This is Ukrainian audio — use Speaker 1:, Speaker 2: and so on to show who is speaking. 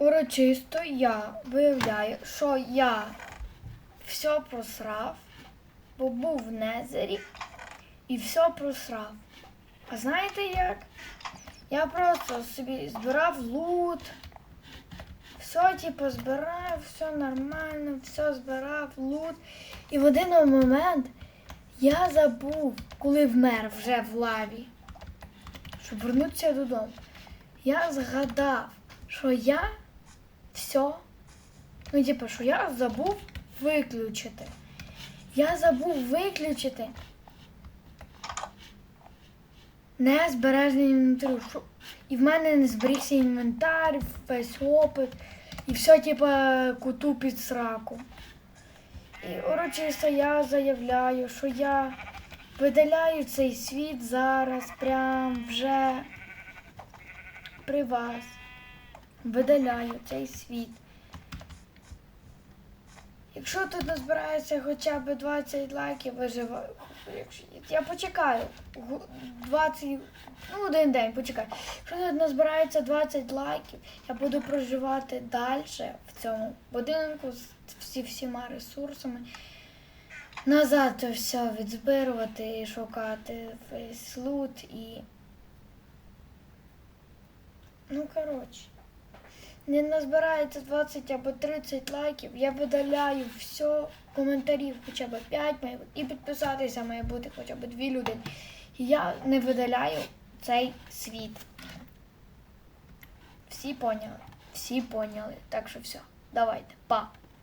Speaker 1: урочисто я виявляю, що я все просрав, бо був в Незері і все просрав. А знаєте як? Я просто собі збирав лут. Все, типу, збирав, все нормально, все збирав, лут. І в один момент я забув, коли вмер вже в лаві, щоб вернутися додому. Я згадав, що я все, ну, типу, що я забув виключити. Я забув виключити не збереження інвентарю. Що- І в мене не зберігся інвентар, весь опит, і все, типа, куту під сраку. І урочисто я заявляю, що я видаляю цей світ зараз, прям вже при вас. Видаляю цей світ. Якщо тут назбирається хоча б 20 лайків, виживаю. Якщо я почекаю 20, ну один день почекаю. Якщо тут назбирається 20 лайків, я буду проживати далі в цьому будинку з всі, всіма ресурсами. Назад все відзбирувати і шукати весь лут і. Ну, коротше. Не назбирається 20 або 30 лайків, я видаляю все, коментарів хоча б 5 має і підписатися має бути хоча б 2 людини. Я не видаляю цей світ. Всі поняли? Всі поняли. Так що все. Давайте. Па.